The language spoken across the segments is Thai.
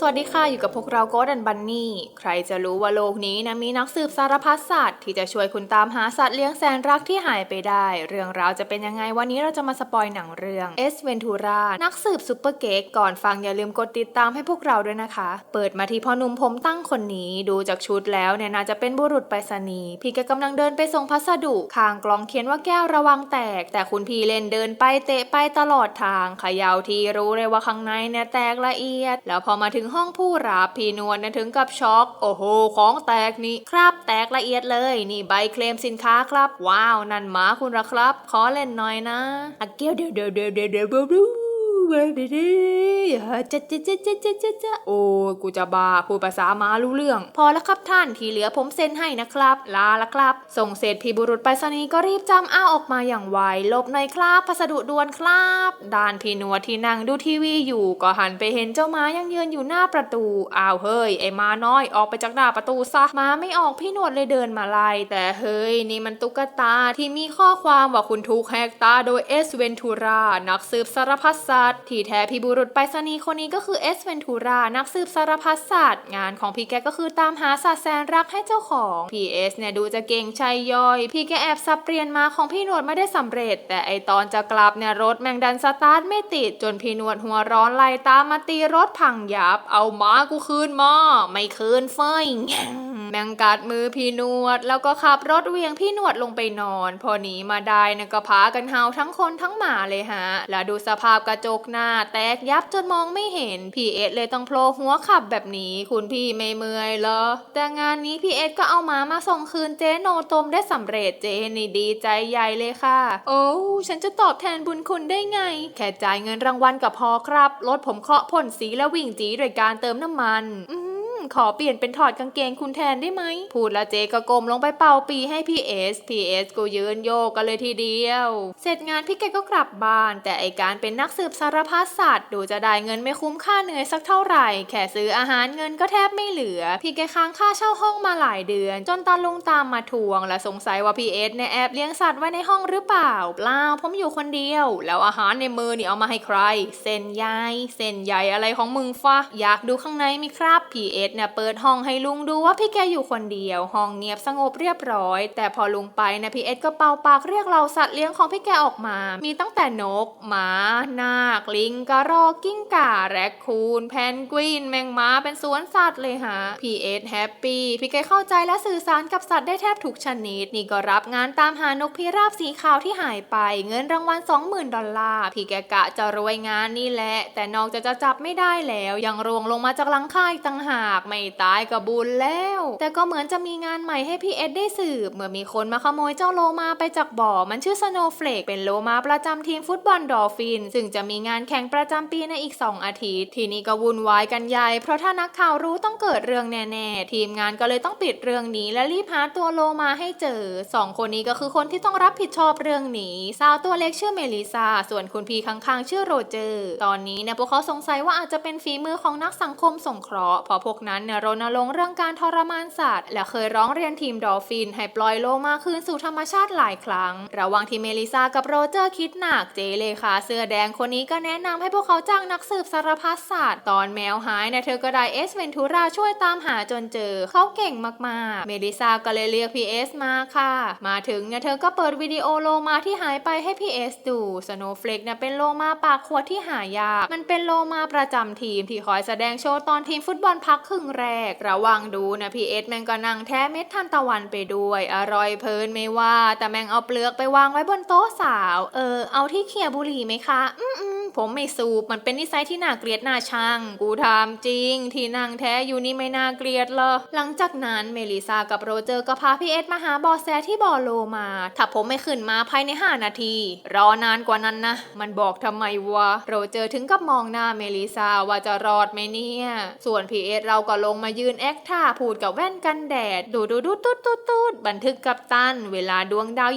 สวัสดีค่ะ อยู่กับพวกเราโกดันบันนี่ ใครจะรู้ว่าโลกนี้นะมีนักสืบสารพัดสัตว์ที่จะช่วยคุณตามหาสัตว์เลี้ยงแสนรักที่หายไปได้ เรื่องราวจะเป็นยังไงวันนี้เราจะมาสปอยหนังเรื่องเอสเวนทูรานักสืบซูเปอร์เก๊กก่อนฟังอย่าลืมกดติดตามให้พวกเราด้วยนะคะ เปิดมาที่พ่อหนุ่มผมตั้งคนนี้ ดูจากชุดแล้วเนี่ยน่าจะเป็นบุรุษไปรษณีย์พี่แกกำลังเดินไปส่งพัสดุข้างกล่องเขียนว่าแก้วระวังแตก แต่คุณพี่เล่นเดินไปเตะไปตลอดทางขย่าทีรู้เลยว่าข้างในเนี่ยแตกละเอียด แล้วพอมาถึงห้องผู้รับพี่นวลนั้นถึงกับช็อก โอ้โห ของแตกนี่ครับแตกละเอียดเลย นี่ใบเคลมสินค้าครับ ว้าว นั่นหมาคุณละครับ ขอเล่นหน่อยนะอะเกียวเดี๋ยวเดี๋ยวเดี๋ยวเดี๋ยวเดี๋ยว เดี๋ยวเดี๋ยวเดี๋ยวจะจะจะจะจะจะจะโอ้กูจะบ้าพูดภาษามารู้เรื่อง พอแล้วครับท่านที่เหลือผมเซ็นให้นะครับ ลาละครับ ส่งเสร็จพี่บุรุษไปรษณีย์ก็รีบจำอ้าออกมาอย่างไวหลบหน่อยครับพัสดุด่วนครับด้านพี่หนวที่นั่งดูทีวีอยู่ก็หันไปเห็นเจ้าม้ายังยืนอยู่หน้าประตูอ้าวเฮ้ยไอ้มาน้อยออกไปจากหน้าประตูซะม้าไม่ออกพี่นวดเลยเดินมาไล่แต่เฮ้ยนี่มันตุ๊กตาที่มีข้อความว่าคุณถูกแหกตาโดยเอสเวนทูรานักสืบสารพัดสัตว์ที่แท้พี่บุรุษไปรษณีย์คนนี้ก็คือเอสเวนทูรานักสืบสารพัดสัตว์งานของพี่แกก็คือตามหาสัตว์แสนรักให้เจ้าของพีเอสเนี่ยดูจะเก่งชัยย่อย พี่แกแอบสับเปลี่ยนมาของพี่หนวดไม่ได้สำเร็จ แต่ไอตอนจะกลับเนี่ยรถแมงดันสตาร์ทไม่ติด จนพี่หนวดหัวร้อนไล่ตามมาตีรถพังยับ เอาม้ากูคืนมาไม่คืนเฟย แมงกัดมือพี่นวด แล้วก็ขับรถเวียงพี่นวดลงไปนอน พอหนีมาได้นะก็พากันเฮาทั้งคนทั้งหมาเลยฮะ แล้วดูสภาพกระจกหน้า แตกยับจนมองไม่เห็น พี่เอ็ดเลยต้องโผล่หัวขับแบบนี้ คุณพี่ไม่เมื่อยเหรอ แต่งานนี้พี่เอ็ดก็เอาหมามาส่งคืนเจ๊โนตมได้สำเร็จเจ๊นี่ดีใจใหญ่เลยค่ะ โอ้ฉันจะตอบแทนบุญคุณได้ไง แค่จ่ายเงินรางวัลกับพอครับ รถผมเคาะพ่นสีและวิ่งจีโดยการเติมน้ำมัน อื ขอเปลี่ยนเป็นถอดกางเกงคุณแทนได้ไหม พูดแล้วเจก็กลมลงไปเป่าปีให้พี่เอส พีเอสก็ยืนโยกกันเลยทีเดียว เสร็จงานพี่แกก็กลับบ้าน แต่ไอการเป็นนักสืบสารพัดสัตว์ดูจะได้เงินไม่คุ้มค่าเหนื่อยสักเท่าไหร่ แค่ซื้ออาหารเงินก็แทบไม่เหลือ พี่แกค้างค่าเช่าห้องมาหลายเดือน จนตาลุงตามมาทวง และสงสัยว่าพีเอสเนี่ยแอบเลี้ยงสัตว์ไว้ในห้องหรือเปล่าเปล่าผมอยู่คนเดียว แล้วอาหารในมือนี่เอามาให้ใคร เส้นใยเส้นใยอะไรของมึงฟะอยากดูข้างในมิครับพีเอสเนี่ยเปิดห้องให้ลุงดูว่าพี่แกอยู่คนเดียว ห้องเงียบสงบเรียบร้อย แต่พอลุงไปนะพี่เอสก็เป่าปากเรียกเราสัตว์เลี้ยงของพี่แกออกมา มีตั้งแต่นก หมา นาค ลิงกระรอกกิ้งก่าแรคคูน แพนกวิน แมงม้าเป็นสวนสัตว์เลยฮะพี่เอสแฮปปี้พี่แกเข้าใจและสื่อสารกับสัตว์ได้แทบทุกชนิด นี่ก็รับงานตามหานกพิราบสีขาวที่หายไป เงินรางวัล20,000ดอลลาร์พี่แกกะจะรวยงานนี่แหละ แต่นอกจากจะจับไม่ได้แล้ว ยังรวงลงมาจากหลังคาอีกต่างหากไม่ตายกับบุญแล้ว แต่ก็เหมือนจะมีงานใหม่ให้พี่เอ็ดได้สืบ เมื่อมีคนมาขโมยเจ้าโลมาไปจากบ่อ มันชื่อสโนเฟลกเป็นโลมาประจำทีมฟุตบอลดอลฟิน ซึ่งจะมีงานแข่งประจำปีในอีก 2 อาทิตย์ ทีนี้ก็วุ่นวายกันใหญ่ เพราะถ้านักข่าวรู้ต้องเกิดเรื่องแน่ๆ ทีมงานก็เลยต้องปิดเรื่องนี้ และรีบหาตัวโลมาให้เจอสองคนนี้ก็คือคนที่ต้องรับผิดชอบเรื่องนี้สาวตัวเล็กชื่อเมลิซาส่วนคุณพี่ข้างๆชื่อโรเจอร์ ตอนนี้เนี่ยพวกเขาสงสัยว่าอาจจะเป็นฝีมือของนักสังคมสงเคราะห์เพราะพวกนั้นเนี่ยรณรงค์เรื่องการทรมานสัตว์ และเคยร้องเรียนทีมดอลฟิน ให้ปล่อยโลมาคืนสู่ธรรมชาติหลายครั้ง ระหว่างที่เมลิซากับโรเจอร์คิดหนักเจเลขาเสื้อแดงคนนี้ก็แนะนำให้พวกเขาจ้างนักสืบสารพัดสัตว์ตอนแมวหายเนี่ยเธอก็ได้เอสเวนทูราช่วยตามหาจนเจอ เขาเก่งมากๆ เมลิซาก็เลยเรียกพีเอสมาค่ะ มาถึงเนี่ยเธอก็เปิดวิดีโอโลมาที่หายไปให้พีเอสดูสโนว์เฟลกเนี่ยเป็นโลมาปากขวดที่หายาก มันเป็นโลมาประจำทีมที่คอยแสดงโชว์ตอนทีมฟุตบอลพักคืรึ่งแรก ระวังดูนะพี่เอสแมงก็นั่งแท้เม็ดทันตะวันไปด้วย อร่อยเพลินไม่ว่า แต่แมงเอาเปลือกไปวางไว้บนโต๊ะสาว เออ เอาที่เขี่ยบุหรี่ไหมคะ อืมผมไม่สูบมันเป็นนิสัยที่น่าเกลียดน่าชัง กูถามจริง ที่นั่งแท้อยู่นี่ไม่น่าเกลียดเหรอ หลังจากนั้นเมลิซากับโรเจอร์ก็พาพี่เอ็ดมาหาบอสแซที่บอโลมา ถ้าผมไม่ขึ้นมาภายใน 5 นาที รอนานกว่านั้นนะ มันบอกทำไมวะ โรเจอร์ถึงกับมองหน้าเมลิซาว่าจะรอดไหมเนี่ย ส่วนพี่เอ็ดเราก็ลงมายืนแอคท่าพูดกับแว่นกันแดด ดูดูดูตุ๊ดตุ๊ดตุ๊ดบันทึกกับตัน เวลาดวงดาว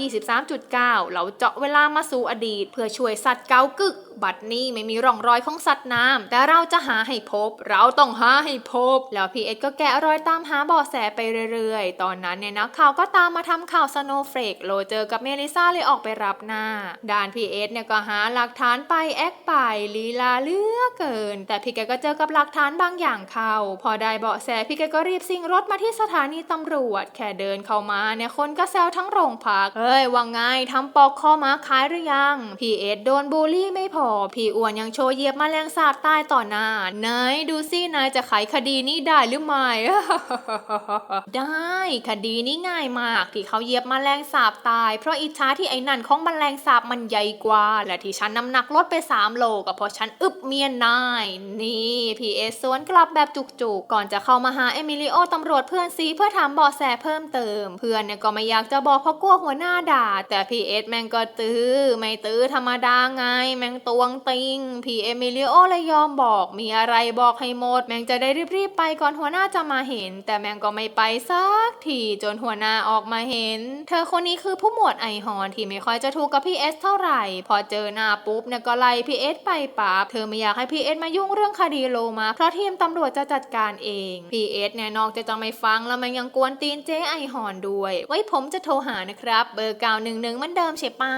23.9 เราเจาะเวลามาสู่อดีต เพื่อช่วยสัตว์เกากึกบัดนี้ไม่มีร่องรอยของสัตว์น้ำแต่เราจะหาให้พบ เราต้องหาให้พบ แล้วพีเอสก็แกะรอยตามหาเบาะแสไปเรื่อยๆ ตอนนั้นเนี่ยนักข่าวก็ตามมาทำข่าวสโนเฟลกโลเจอกับเมลิซาเลยออกไปรับหน้าด่านพีเอสเนี่ยก็หาหลักฐานไปแอคไปลีลาเลือเกิน แต่พี่แกก็เจอกับหลักฐานบางอย่างเข้าพอได้เบาะแสพี่แกก็รีบซิ่งรถมาที่สถานีตำรวจ แค่เดินเข้ามาเนี่ยคนก็แซวทั้งโรงพักเฮ้ยว่างไงทำปอกคอมาขายหรือยังพีเอสโดนบูลลี่ไม่พอพี่อ้วนยังโชว์เหยียบแมลงสาบใต้ต่อหน้าไหนดูสินายจะไขคดีนี้ได้หรือไม่ ได้คดีนี้ง่ายมากที่เขาเหยียบแมลงสาบตาย เพราะอิจฉาที่ไอ้นั่นของมแมลงสาบมันใหญ่กว่า และที่ฉันน้ำหนักลดไป3โลก็เพราะฉันอึบเมียนาย นี่พีเอสวนกลับแบบจุกๆ ก่อนจะเข้ามาหาเอมิลิโอตำรวจเพื่อนซีเพื่อถามเบาะแสเพิ่มเติม เพื่อนเนี่ยก็ไม่อยากจะบอกเพราะกลัวหัวหน้าด่า แต่พีเอสแม่งก็ตื้อไม่ตื้อธรรมดาไง แม่งตวงติงพีเอมิลิโอเลยยอมบอกมีอะไรบอกให้หมด แมงจะได้รีบๆไปก่อนหัวหน้าจะมาเห็น แต่แมงก็ไม่ไปสักทีจนหัวหน้าออกมาเห็น เธอคนนี้คือผู้หมวดไอฮอนที่ไม่ค่อยจะถูกกับพี่เอสเท่าไหร่ พอเจอหน้าปุ๊บเนี่ยก็ไล่พี่เอสไปปับเธอไม่อยากให้พี่เอสมายุ่งเรื่องคดีโลมา เพราะทีมตำรวจจะจัดการเองพี่เอสเนี่ยนอกจากจะไม่ฟังแล้วมันยังกวนตีนเจ๊ไอฮอนด้วย ไว้ผมจะโทรหานะครับ เบอร์เก้าหนึ่งหนึ่งเหมือนเดิมใช่เปล่า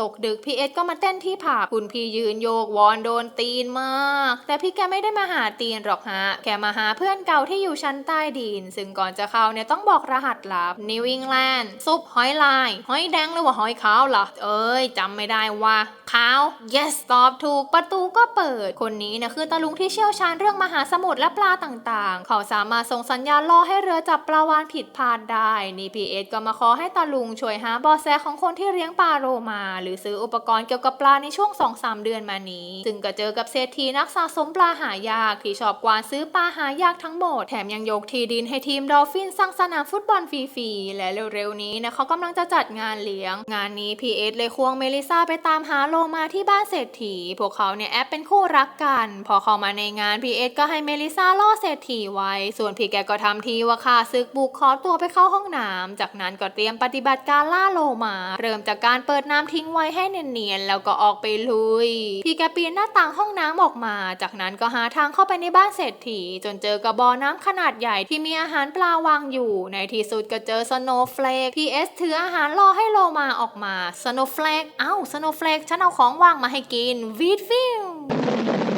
ตกดึกพี่เอสก็มาเต้นที่ผับคุณพี่ยืนโยกวอนโดนตีนมาก แต่พี่แกไม่ได้มาหาตีนหรอกฮะ แกมาหาเพื่อนเก่าที่อยู่ชั้นใต้ดิน ซึ่งก่อนจะเข้าเนี่ยต้องบอกรหัสลับนิวอิงแลนด์ซุปหอยลาย หอยแดงหรือว่าหอยขาวล่ะ เอ้ยจำไม่ได้ว่าขาว yes ตอบถูกประตูก็เปิด คนนี้นะคือตะลุงที่เชี่ยวชาญเรื่องมหาสมุทรและปลาต่างๆ เขาสามารถส่งสัญญาณล่อให้เรือจับปลาวานผิดพลาดได้นี่พีเอสก็มาขอให้ตะลุงช่วยหาบอแสของคนที่เลี้ยงปลาโรมา หรือซื้ออุปกรณ์เกี่ยวกับปลาในช่วง 2-3 เดือนมานี้ซึ่งก็เจอกับเศรษฐีนักสะสมปลาหายากที่ชอบกวานซื้อปลาหายากทั้งหมด แถมยังยกที่ดินให้ทีมดอลฟินสร้างสนามฟุตบอลฟรีๆ และเร็วๆนี้นะเขากำลังจะจัดงานเลี้ยง งานนี้พีเอสเลยควงเมลิซาไปตามหาโลมาที่บ้านเศรษฐี พวกเขาเนี่ยแอปเป็นคู่รักกัน พอเข้ามาในงานพีเอสก็ให้เมลิซาล่อเศรษฐีไว้ ส่วนพี่แกก็ทำทีว่าค่าซึกบุกขอตัวไปเข้าห้องน้ำจากนั้นก็เตรียมปฏิบัติการล่าโลมา เริ่มจากการเปิดน้ำทิ้งไว้ให้เนียนๆแล้วก็ออกไปลุยพีแกปีนหน้าต่างห้องน้ำออกมา จากนั้นก็หาทางเข้าไปในบ้านเศรษฐี จนเจอกระบอน้ำขนาดใหญ่ที่มีอาหารปลาวางอยู่ ในที่สุดก็เจอสโนว์เฟลกพีเอสถืออาหารรอให้โลมาออกมาสโนว์เฟลกเอ้าสโนว์เฟลกฉันเอาของวางมาให้กินวีดฟิว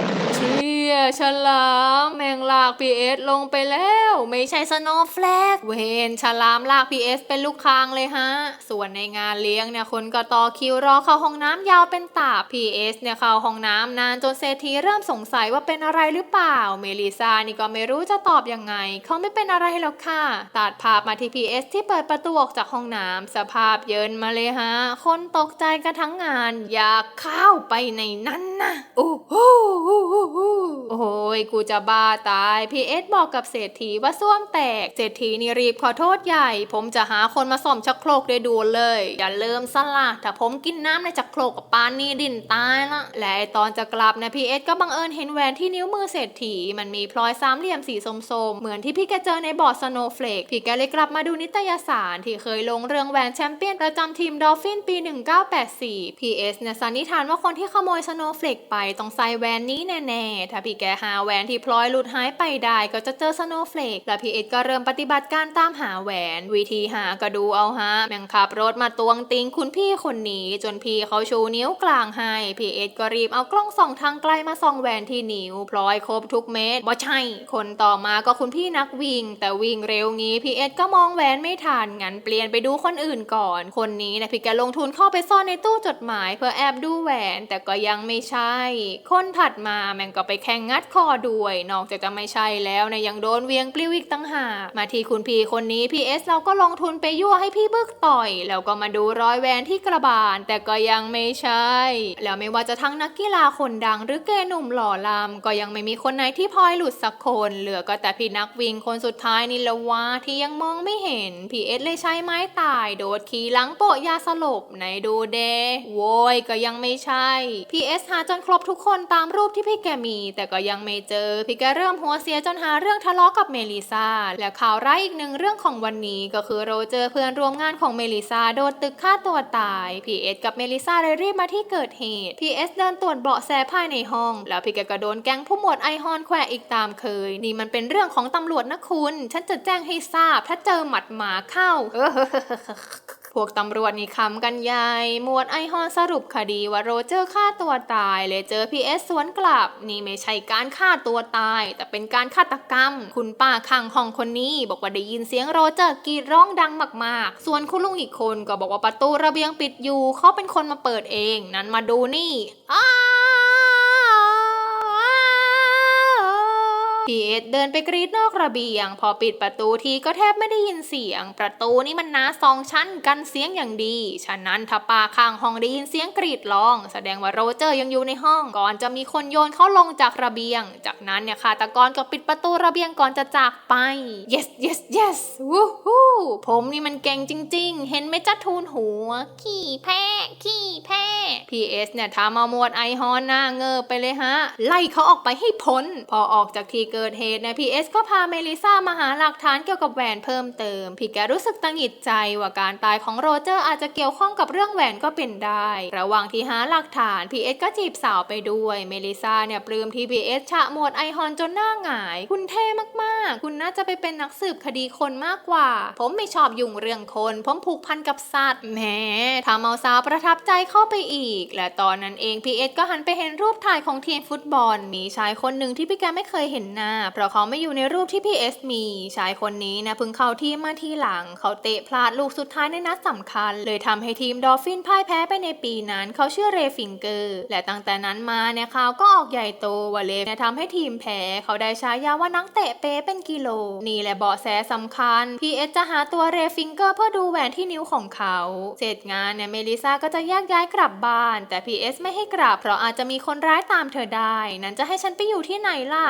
ยฉลามแมงลากพีเอสลงไปแล้ว ไม่ใช่สโนว์แฟลกเวนฉลามลากพีเอสเป็นลูกคางเลยฮะ ส่วนในงานเลี้ยงเนี่ยคนก็ต่อคิวรอเข้าห้องน้ำยาวเป็นตาพีเอสเนี่ยเข้าห้องน้ำนานจนเศรษฐีเริ่มสงสัยว่าเป็นอะไรหรือเปล่า เมลิซานี่ก็ไม่รู้จะตอบยังไง เขาไม่เป็นอะไรหรอกค่ะ ตัดภาพมาที่พีเอสที่เปิดประตูออกจากห้องน้ำสภาพเยินมาเลยฮะ คนตกใจกันทั้งงาน อยากเข้าไปในนั้นนะโอ้โหโอ้ยกูจะบ้าตายพีเอสบอกกับเศรษฐีว่าส้วมแตก เศรษฐีนี่รีบขอโทษใหญ่ ผมจะหาคนมาซ่อมชักโครกได้ด่วนเลย อย่าเริ่มสละถ้าผมกินน้ำในชักโครกกับปานนี่ดินตายละและไอตอนจะกลับนะพีเอสก็บังเอิญเห็นแหวนที่นิ้วมือเศรษฐี มันมีพลอยสามเหลี่ยมสีสมๆเหมือนที่พี่แกเจอในบอร์ดสโนว์เฟลกพี่แกเลยกลับมาดูนิตยสารที่เคยลงเรื่องแหวนแชมเปี้ยนประจำทีมดอลฟินปี 1984 PS เนี่ยสันนิษฐานว่าคนที่ขโมยสโนว์เฟลกไปต้องใส่แหวนนี้แน่ๆถ้าพี่แกหาแหวนที่พลอยหลุดหายไปได้ก็จะเจอสโนว์เฟลกและพีเอสก็เริ่มปฏิบัติการตามหาแหวน วิธีหาก็ดูเอาฮะแม่งขับรถมาตวงติงคุณพี่คนนี้ จนพี่เขาชูนิ้วกลางให้พีเอสก็รีบเอากล้องส่องทางไกลมาส่องแหวนที่นิ้วพลอยครบทุกเม็ดบ่ใช่ คนต่อมาก็คุณพี่นักวิ่ง แต่วิ่งเร็วงี้พีเอสก็มองแหวนไม่ทันงั้นเปลี่ยนไปดูคนอื่นก่อน คนนี้นะพี่แกลงทุนเข้าไปซ่อนในตู้จดหมาย เพื่อแอบดูแหวน แต่ก็ยังไม่ใช่ คนถัดมาแม่งก็ไปแข่งงัดคอด้วย นอกจากจะไม่ใช่แล้วนะยังโดนเวียงปลิวอีกตั้งหากมาที่คุณพี่คนนี้พีเอสเราก็ลงทุนไปยั่วให้พี่บึกต่อย แล้วก็มาดูรอยแหวนที่กระบาล แต่ก็ยังไม่ใช่ แล้วไม่ว่าจะทั้งนักกีฬาคนดังหรือเกย์หนุ่มหล่อลำก็ยังไม่มีคนไหนที่พลอยหลุดสักคนเหลือก็แต่พี่นักวิ่งคนสุดท้ายนี่ละวะที่ยังมองไม่เห็นพีเอสเลยใช้ไม้ตาย โดดขี่หลังโปะยาสลบไหนดูเดโวยก็ยังไม่ใช่พีเอสหาจนครบทุกคนตามรูปที่พี่แกมี แต่ก็ยังไม่เจอพี่แกเริ่มหัวเสียจนหาเรื่องทะเลาะกับเมลิซาและข่าวร้ายอีกหนึ่งเรื่องของวันนี้ก็คือโรเจอร์เพื่อนร่วมงานของเมลิซาโดนตึกฆ่าตัวตายพีเอสกับเมลิซาเลยรีบมาที่เกิดเหตุพีเอสเดินตรวจเบาะแสภายในห้อง แล้วพี่แกก็โดนแก๊งผู้หมวดไอฮอนแขวอีกตามเคย นี่มันเป็นเรื่องของตำรวจนะคุณ ฉันจะแจ้งให้ทราบ ถ้าเจอหมัดหมาเข้าเออ วกตำรวจนี่คำกันใหญ่หมวดไอฮอนสรุปคดีว่าโรเจอร์ฆ่าตัวตาย เลยเจอพีเอสสวนกลับ นี่ไม่ใช่การฆ่าตัวตาย แต่เป็นการฆาตกรรม คุณป้าข้างห้องคนนี้ บอกว่าได้ยินเสียงโรเจอร์กรีดร้องดังมากๆ ส่วนคุณลุงอีกคนก็บอกว่าประตูระเบียงปิดอยู่เขาเป็นคนมาเปิดเอง นั้นมาดูนี่อ้า พีเอสเดินไปกรีดนอกระเบียง พอปิดประตูทีก็แทบไม่ได้ยินเสียง ประตูนี่มันนาสองชั้นกันเสียงอย่างดี ฉะนั้นถ้าป้าข้างห้องได้ยินเสียงกรีดร้อง แสดงว่าโรเจอร์ยังอยู่ในห้อง ก่อนจะมีคนโยนเขาลงจากระเบียง จากนั้นเนี่ยฆาตกรก็ปิดประตูระเบียงก่อนจะจากไป yes yes yes วู้ฮู้ผมนี่มันเก่งจริง ๆ เห็นไหมจ้าทูนหัว ขี้แพ้ขี้แพ้ PS เนี่ยทำเอาหมวดไอฮอนหน้าเงอไปเลยฮะ ไล่เขาออกไปให้พ้น พอออกจากทีเกเกิดเหตุเนี่ย PS ก็พาเมลิซามาหาหลักฐานเกี่ยวกับแหวนเพิ่มเติม พี่แกรู้สึกตังหิดใจว่าการตายของโรเจอร์อาจจะเกี่ยวข้องกับเรื่องแหวนก็เป็นได้ ระหว่างที่หาหลักฐาน PS ก็จีบสาวไปด้วย เมลิซาเนี่ยปลื้มที่ PS ฉะหมดไอฮอนจนหน้าหงาย คุณเท่มากๆ คุณน่าจะไปเป็นนักสืบคดีคนมากกว่า ผมไม่ชอบยุ่งเรื่องคน ผมผูกพันกับสัตว์แหมทำเอาสาวประทับใจเข้าไปอีก และตอนนั้นเอง PS ก็หันไปเห็นรูปถ่ายของทีมฟุตบอล มีชายคนหนึ่งที่พี่แกไม่เคยเห็นหน้าเพราะเขาไม่อยู่ในรูปที่ PS มี ชายคนนี้นะเพิ่งเข้าทีมมาทีหลัง เขาเตะพลาดลูกสุดท้ายในนัดสำคัญ เลยทำให้ทีมดอฟฟินพ่ายแพ้ไปในปีนั้น เขาชื่อเรฟิงเกอร์ และตั้งแต่นั้นมาเนี่ยข่าวก็ออกใหญ่โตว่าเลฟเนี่ยทำให้ทีมแพ้เขาได้ฉายาว่านักเตะเป๊ะเป็นกิโล นี่แหละเบาะแสสำคัญ PS จะหาตัวเรฟิงเกอร์เพื่อดูแหวนที่นิ้วของเขา เสร็จงานเนี่ยเมลิซาก็จะแยกย้ายกลับบ้าน แต่ PS ไม่ให้กลับ เพราะอาจจะมีคนร้ายตามเธอได้ นั้นจะให้ฉันไปอยู่ที่ไหนล่ะ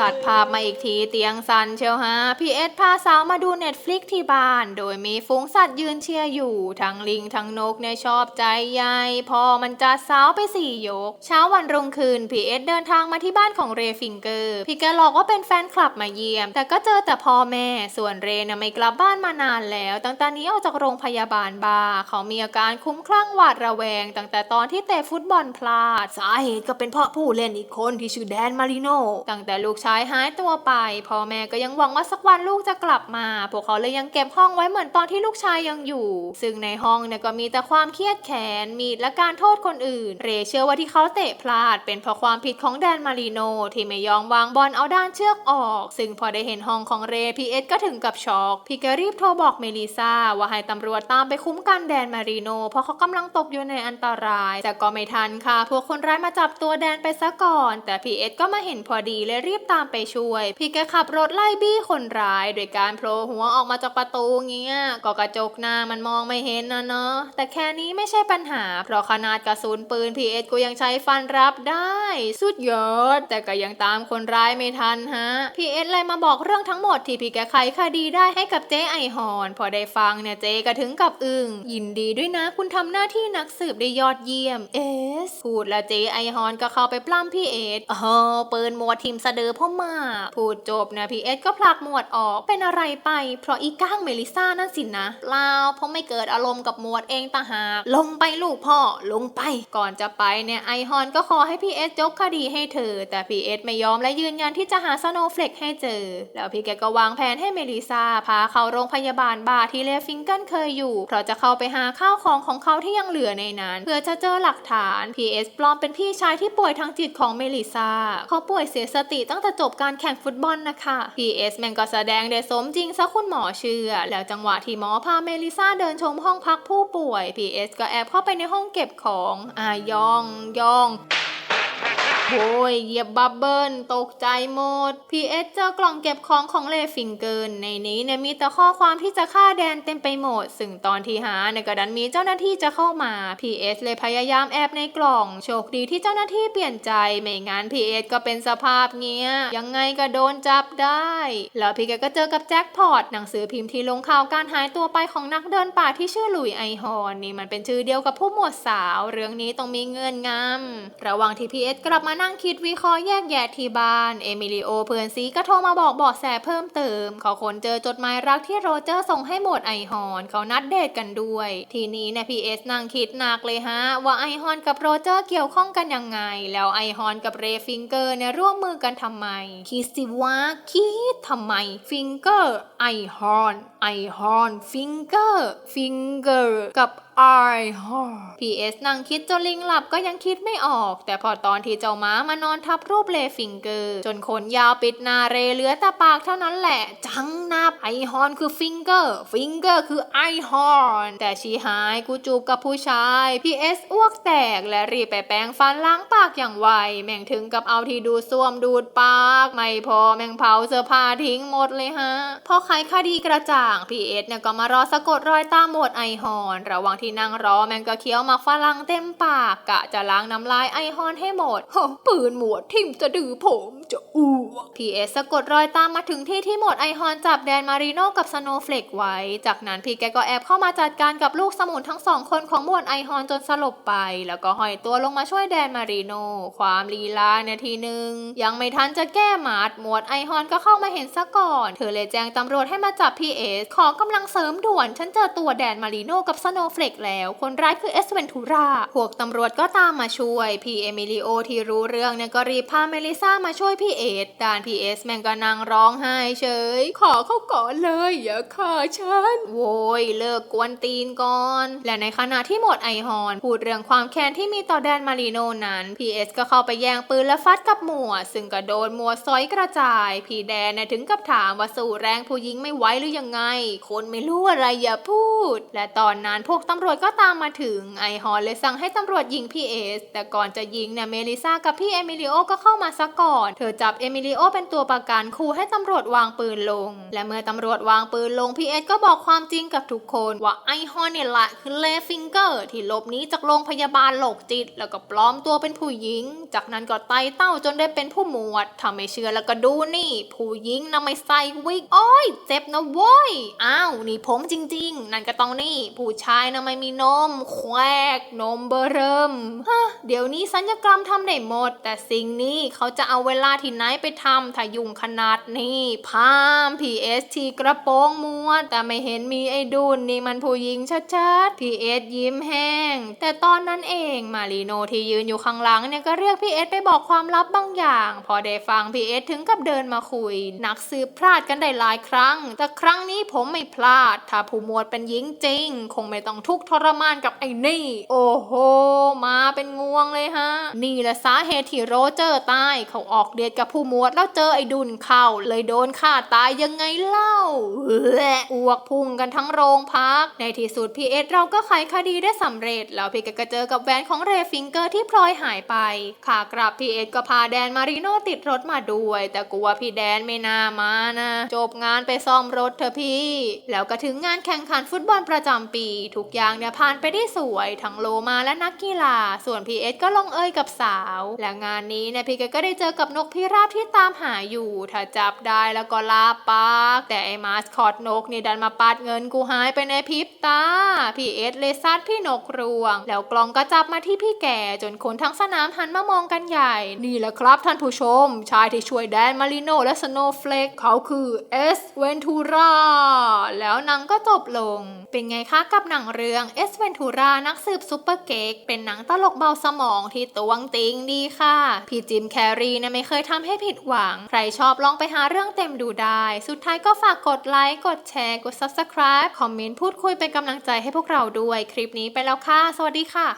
ตัดภาพมาอีกทีเตียงสันเชียวฮะ พีเอสพาสาวมาดูเน็ตฟลิกที่บ้าน โดยมีฝูงสัตว์ยืนเชียร์อยู่ ทั้งลิงทั้งนกเนี่ยชอบใจใหญ่พอมันจะสาวไปสี่ยก เช้าวันรุ่งขึ้นพีเอสเดินทางมาที่บ้านของเรฟิงเกอร์ พี่แกหลอกว่าเป็นแฟนคลับมาเยี่ยม แต่ก็เจอแต่พ่อแม่ ส่วนเรน่ะไม่กลับบ้านมานานแล้ว ตั้งแต่นี้ออกจากโรงพยาบาลบาเขามีอาการคลุ้มคลั่งหวาดระแวง ตั้งแต่ตอนที่เตะฟุตบอลพลาด สาเหตุก็เป็นเพราะผู้เล่นอีกคนที่ชื่อแดนมาริโนตั้งแต่ลูกชายหายตัวไปพ่อแม่ก็ยังหวังว่าสักวันลูกจะกลับมา พวกเขาเลยยังเก็บห้องไว้เหมือนตอนที่ลูกชายยังอยู่ ซึ่งในห้องเนี่ยก็มีแต่ความเครียดแค้นมีดและการโทษคนอื่น เรเชื่อว่าที่เขาเตะพลาด เป็นเพราะความผิดของแดนมาริโนที่ไม่ยอมวางบอลเอาด้านเชือกออก ซึ่งพอได้เห็นห้องของเรพีเอสก็ถึงกับช็อกพี่แกรีบโทรบอกเมลิซาว่าให้ตำรวจตามไปคุ้มกันแดนมาริโนเพราะเขากำลังตกอยู่ในอันตราย แต่ก็ไม่ทันค่ะพวกคนร้ายมาจับตัวแดนไปซะก่อน แต่พีเอสก็มาเห็นพอดีเลยรีบตามไปช่วย พี่แกขับรถไล่บี้คนร้ายโดยการโผล่หัวออกมาจากประตูเงี้ยก็กระจกหน้ามันมองไม่เห็นนะเนาะแต่แค่นี้ไม่ใช่ปัญหา เพราะขนาดกระสุนปืนพีเอสก็ยังใช้ฟันรับได้ สุดยอด แต่ก็ยังตามคนร้ายไม่ทันฮะพีเอสเลยมาบอกเรื่องทั้งหมดที่พี่แกไขคดีได้ให้กับเจ๊ไอฮอน พอได้ฟังเนี่ยเจ๊ก็ถึงกับอึ้งยินดีด้วยนะคุณทำหน้าที่นักสืบได้ยอดเยี่ยม เอสพูดแล้วเจ๊ไอฮอนก็เข้าไปปล้ำพี่เอสเออเปินหมวดทีมสะเดอพ่อมา พูดจบเนี่ยพีเอสก็ผลักหมวดออกเป็นอะไรไป เพราะอีก้างเมลิซ่านั่นสินะเปล่าเพราะไม่เกิดอารมณ์กับหมวดเองตาหากลงไปลูกพ่อลงไป ก่อนจะไปเนี่ยไอฮอนก็ขอให้พีเอสยกคดีให้เธอ แต่พีเอสไม่ยอมและยืนยันที่จะหาสโนเฟลกให้เจอ แล้วพี่แกก็วางแผนให้เมลิซาพาเข้าโรงพยาบาลบาร์ที่เลฟิงเกิลเคยอยู่ เพราะจะเข้าไปหาข้าวของของเขาที่ยังเหลือในนั้น เพื่อจะเจอหลักฐานพีเอสปลอมเป็นพี่ชายที่ป่วยทางจิตของเมลิซาเขาป่วยเสียสติตั้งแต่จบการแข่งฟุตบอลนะคะพีเอสแมงก็แสดงได้สมจริงซะคุณหมอเชื่อ แล้วจังหวะที่หมอพาเมลิซาเดินชมห้องพักผู้ป่วยพีเอสก็แอบเข้าไปในห้องเก็บของอายองยอง โอ้ยเหยียบบับเบิลตกใจหมด PS เจอกล่องเก็บของของเลฟิงเกิน ในนี้เนี่ยมีแต่ข้อความที่จะฆ่าแดนเต็มไปหมด ซึ่งตอนที่หาเนี่ยก็ดันมีเจ้าหน้าที่จะเข้ามา PS เลยพยายามแอบในกล่อง โชคดีที่เจ้าหน้าที่เปลี่ยนใจ ไม่งั้น PS ก็เป็นสภาพเงี้ย ยังไงก็โดนจับได้ แล้วพี่แกก็เจอกับแจ็คพอตหนังสือพิมพ์ที่ลงข่าวการหายตัวไปของนักเดินป่าที่ชื่อหลุยไอฮอนนี่มันเป็นชื่อเดียวกับผู้หมวดสาว เรื่องนี้ต้องมีเงื่อนงำระหว่างที่ PS กลับมานั่งคิดวิเคราะห์แยกแยะที่บ้าน เอมิลิโอเพื่อนซีก็โทรมาบอกเบาะแสเพิ่มเติมเขาคนเจอจดหมายรักที่โรเจอร์ส่งให้หมวดไอฮอน เขานัดเดทกันด้วย ทีนี้เนี่ย PS นั่งคิดหนักเลยฮะ ว่าไอฮอนกับโรเจอร์เกี่ยวข้องกันยังไง แล้วไอฮอนกับเรฟิงเกอร์เนี่ยร่วมมือกันทำไม คิดสิว่าคิดทำไมฟิงเกอร์ไอฮอนไอฮอนฟิงเกอร์ฟิงเกอร์กับไอฮอน PS นั่งคิดจนลิงหลับก็ยังคิดไม่ออก แต่พอตอนที่เจ้าม้ามานอนทับรูปเลฟิงเกอร์ จนขนยาวปิดหนาเรเหลือแต่ปากเท่านั้นแหละ จังนับไอฮอนคือฟิงเกอร์ ฟิงเกอร์คือไอฮอนแต่ชีหายกูจูบกับผู้ชาย PS อ้วกแตกและรีบไปแปรงฟันล้างปากอย่างไว แม่งถึงกับเอาที่ดูซ่วมดูดปาก ไม่พอแม่งเผาเสื้อผ้าทิ้งหมดเลยฮะพอไขคดีกระจ่าง PS เนี่ยก็มารอสะกดรอยตามหมดไอฮอน ระหว่างที่นั่งรอแม่งก็เคี้ยวมาฝรั่งเต็มปากกะจะล้างน้ำลายไอฮอนให้หมดปืนหมวดทิมจะดื้อผมจะอ้วก PS สะกดรอยตามมาถึงที่ที่หมดไอฮอนจับแดนมารีโนกับสโนว์เฟลกไว้ จากนั้นพีแกก็แอบเข้ามาจัดการกับลูกสมุนทั้งสองคนของหมวดไอฮอนจนสลบไป แล้วก็ห้อยตัวลงมาช่วยแดนมารีโน ความลีลาเนี่ยทีหนึ่งยังไม่ทันจะแก้หมาดหมวดไอฮอนก็เข้ามาเห็นซะก่อน เธอเลยแจ้งตำรวจให้มาจับพีเอสขอกำลังเสริมด่วน ฉันเจอตัวแดนมารีโนกับสโนว์เฟลกแล้ว คนร้ายคือเอสเวนทูราพวกตำรวจก็ตามมาช่วย พี่เอมิลิโอที่รู้เรื่องเนี่ยก็รีบพาเมลิซามาช่วยพี่เอสด่านพีเอสแม่งก็นั่งร้องไห้เฉย ขอเขาก่อนเลยอย่าฆ่าฉัน โวยเลิกกวนตีนก่อน และในขณะที่หมดไอฮอน พูดเรื่องความแค้นที่มีต่อแดนมารีโนนั้นพีเอสก็เข้าไปแย่งปืนและฟัดกับหมวดซึ่งก็โดนหมวดซอยกระจาย พี่แดนเนี่ยถึงกับถามว่าสู้แรงผู้หญิงไม่ไหวหรือยังไง คนไม่รู้อะไรอย่าพูด และตอนนั้นพวกตำำรวจก็ตามมาถึงไอฮอนเลยสั่งให้ตำรวจยิงพี่เอสแต่ก่อนจะยิงเนี่ยเมลิซากับพี่เอมิลิโอก็เข้ามาซะก่อน เธอจับเอมิลิโอเป็นตัวประกันขู่ให้ตำรวจวางปืนลง และเมื่อตำรวจวางปืนลงพี่เอสก็บอกความจริงกับทุกคนว่าไอฮอนเนี่ยแหละคือเลฟิงเกอร์ที่หลบหนีจากโรงพยาบาลโรคจิต แล้วก็ปลอมตัวเป็นผู้หญิง จากนั้นก็ไต่เต้าจนได้เป็นผู้หมวดถ้าไม่เชื่อแล้วก็ดูนี่ ผู้หญิงนะไม่ใส่วิกโอ้ยเจ็บนะโว้ยอ้าวนี่ผมจริง ๆ นั่นก็ต้องนี่ ผู้ชายนะไม่ไมมีนม แควกนมเบอร์เริ่มฮะเดี๋ยวนี้สัญญกรรมทำได้หมด แต่สิ่งนี้เขาจะเอาเวลาที่ไหนไปทำถ้ายุ่งขนาดนี้พามพีเอสทีกระโปรงมัวแต่ไม่เห็นมีไอ้ดุนนี่มันผู้หญิงชัดๆพีเอสยิ้มแห้ง แต่ตอนนั้นเองมารีโนที่ยืนอยู่ข้างหลังเนี่ยก็เรียกพีเอสไปบอกความลับบางอย่าง พอได้ฟังพีเอสถึงกับเดินมาคุย นักสืบพลาดกันได้หลายครั้ง แต่ครั้งนี้ผมไม่พลาด ถ้าผู้หมวดเป็นหญิงจริง คงไม่ต้องทุกข์ทรมานกับไอ้นี่ โอ้โห มาเป็นงวงเลยฮะ นี่แหละสาเหตุที่โรเจอร์ตายเขาออกเดทกับผู้หมวดแล้วเจอไอ้ดุนเข้าเลยโดนฆ่าตายยังไงเล่าอ้วกพุ่งกันทั้งโรงพัก ในที่สุดพีเอสเราก็ไขคดีได้สำเร็จ แล้วพี่ก็เจอกับแหวนของเรฟิงเกอร์ที่พลอยหายไปขากลับพีเอสก็พาแดนมาริโนติดรถมาด้วย แต่กลัวพี่แดนไม่น่ามานะ จบงานไปซ่อมรถเถอะพี่ แล้วก็ถึงงานแข่งขันฟุตบอลประจำปี ทุกอย่างางเนี่ยผ่านไปได้สวย ทั้งโลมาและนักกีฬา ส่วนพีเอสก็ลงเอยกับสาว และงานนี้เนี่ยพี่ก็ได้เจอกับนกพิราบที่ตามหาอยู่ ถ้าจับได้แล้วก็ลาปากแต่ไอ้มาสคอตนกนี่ดันมาปาดเงินกูหายไปในพริบตาพีเอสเลยซัดพี่นกรวง แล้วกลองก็จับมาที่พี่แก่จนคนทั้งสนามหันมามองกันใหญ่ นี่แหละครับท่านผู้ชม ชายที่ช่วยแดนมาริโนและสโนว์เฟลกเขาคือเอสเวนทูราแล้วหนังก็จบลง เป็นไงคะกับหนังเรื่องเอสเวนทูรานักสืบซุปเปอร์เก๊กเป็นหนังตลกเบาสมองที่ตวงติงดีค่ะ พี่จิมแคร์รีเนี่ยไม่เคยทำให้ผิดหวัง ใครชอบลองไปหาเรื่องเต็มดูได้ สุดท้ายก็ฝากกดไลค์ กดแชร์ กด Subscribe คอมเมนต์พูดคุยเป็นกำลังใจให้พวกเราด้วย คลิปนี้ไปแล้วค่ะ สวัสดีค่ะ